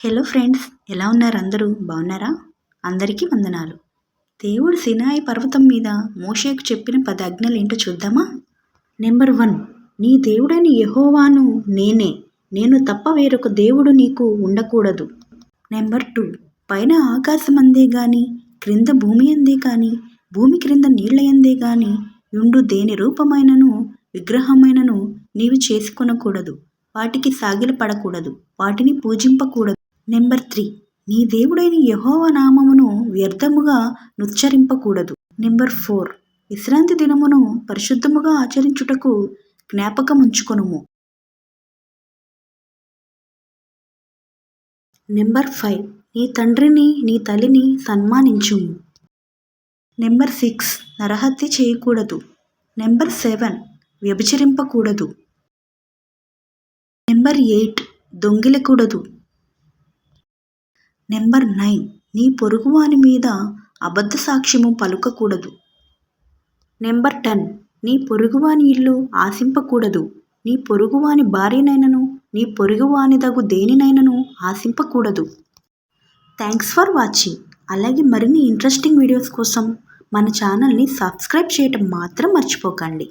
Hello friends ఎలా ఉన్నారు అందరూ? బాగున్నారా? అందరికీ వందనాలు. దేవుడు సినాయి పర్వతం మీద మోషేకు చెప్పిన పది ఏంటో చూద్దామా? నెంబర్ వన్ నీ దేవుడైన యహోవాను నేనే. నేను తప్ప వేరొక దేవుడు నీకు ఉండకూడదు. నెంబర్ టూ పైన ఆకాశం అందే కానీ క్రింద భూమి అందే కానీ భూమి క్రింద నీళ్ళయందే కానీ ఉండు యుండు దేని రూపమైనను విగ్రహమైనను నీవు చేసుకొనకూడదు. వాటికి సాగిలపడకూడదు. వాటిని పూజింపకూడదు. Number three. నీ దేవుడైన యహోవ నామమును వ్యర్థముగా నుచ్చరింపకూడదు. Number four. విశ్రాంతి దినమును పరిశుద్ధముగా ఆచరించుటకు జ్ఞాపకముంచుకొనుము. Number five. నీ తండ్రిని నీ తల్లిని సన్మానించుము. Number six. నరహత్య చేయకూడదు. Number seven. వ్యభిచరింపకూడదు. Number eight. దొంగిలకూడదు. Number nine. నీ పొరుగువాని మీద అబద్ధ సాక్ష్యము పలుకకూడదు. Number ten. నీ పొరుగువాని ఇల్లు ఆశింపకూడదు. నీ పొరుగువాని భార్యనైనను నీ పొరుగువాని దగు దేనినైనను ఆశింపకూడదు. Thanks for watching. అలాగే మరిన్ని ఇంట్రెస్టింగ్ వీడియోస్ కోసం మన ఛానల్ని సబ్స్క్రైబ్ చేయటం మాత్రం మర్చిపోకండి.